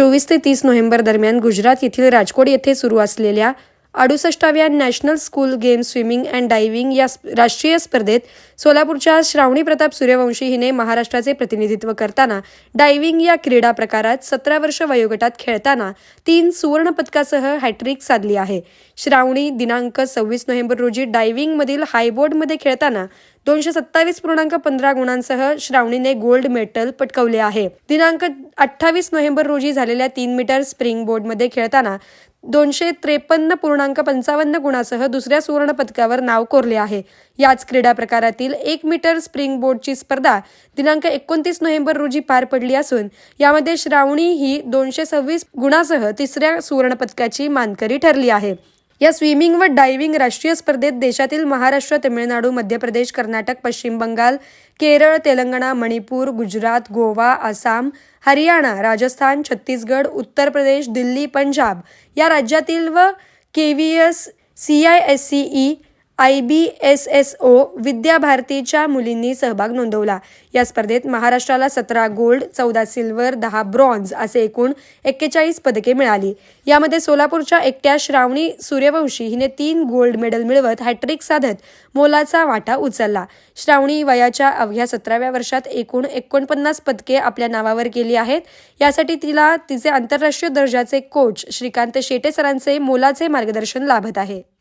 चोवीस ते तीस नोव्हेंबर दरम्यान गुजरात येथील राजकोट येथे सुरू असलेल्या अडुसष्टाव्या national school game swimming and diving या राष्ट्रीय स्पर्धेत सोलापूरच्या श्रावणी प्रताप सूर्यवंशी हिने महाराष्ट्राचे प्रतिनिधित्व करताना डायव्हिंग या क्रीडा प्रकारात सतरा वर्ष वयोगटात खेळताना तीन सुवर्णपदकासह हॅट्रिक साधली आहे. श्रावणी दिनांक सव्वीस नोव्हेंबर रोजी डायव्हिंगमधील हायबोर्डमध्ये खेळताना दोनशे सत्तावीस पूर्णांक पंधरा गुणांसह श्रावणीने गोल्ड मेडल पटकवले आहे. दिनांक अठ्ठावीस नोव्हेंबर रोजी झालेल्या तीन मीटर स्प्रिंग बोर्डमध्ये खेळताना दोनशे त्रेपन्न पूर्णांक पंचावन्न गुणासह दुसऱ्या सुवर्णपदकावर नाव कोरले आहे. याच क्रीडा प्रकारातील एक मीटर स्प्रिंग बोर्डची स्पर्धा दिनांक एकोणतीस नोव्हेंबर रोजी पार पडली असून यामध्ये श्रावणी ही दोनशे सव्वीस गुणासह तिसऱ्या सुवर्णपदकाची मानकरी ठरली आहे. या स्विमिंग व डायव्हिंग राष्ट्रीय स्पर्धेत देशातील महाराष्ट्र तमिळनाडू मध्य प्रदेश कर्नाटक पश्चिम बंगाल केरळ तेलंगणा मणिपूर गुजरात गोवा आसाम हरियाणा राजस्थान छत्तीसगड उत्तर प्रदेश दिल्ली पंजाब या राज्यातील व K V S C I S C E I B S S O विद्याभारतीच्या मुलींनी सहभाग नोंदवला. या स्पर्धेत महाराष्ट्राला सतरा गोल्ड चौदा सिल्वर दहा ब्रॉन्झ असे एकूण एक्केचाळीस पदके मिळाली. यामध्ये सोलापूरच्या एकट्या श्रावणी सूर्यवंशी हिने तीन गोल्ड मेडल मिळवत हॅट्रिक साधत मोलाचा वाटा उचलला. श्रावणी वयाच्या अवघ्या सतराव्या वर्षात एकूण एकोणपन्नास पदके आपल्या नावावर केली आहेत. यासाठी तिला तिचे आंतरराष्ट्रीय दर्जाचे कोच श्रीकांत शेटे सरांचे मोलाचे मार्गदर्शन लाभत आहे.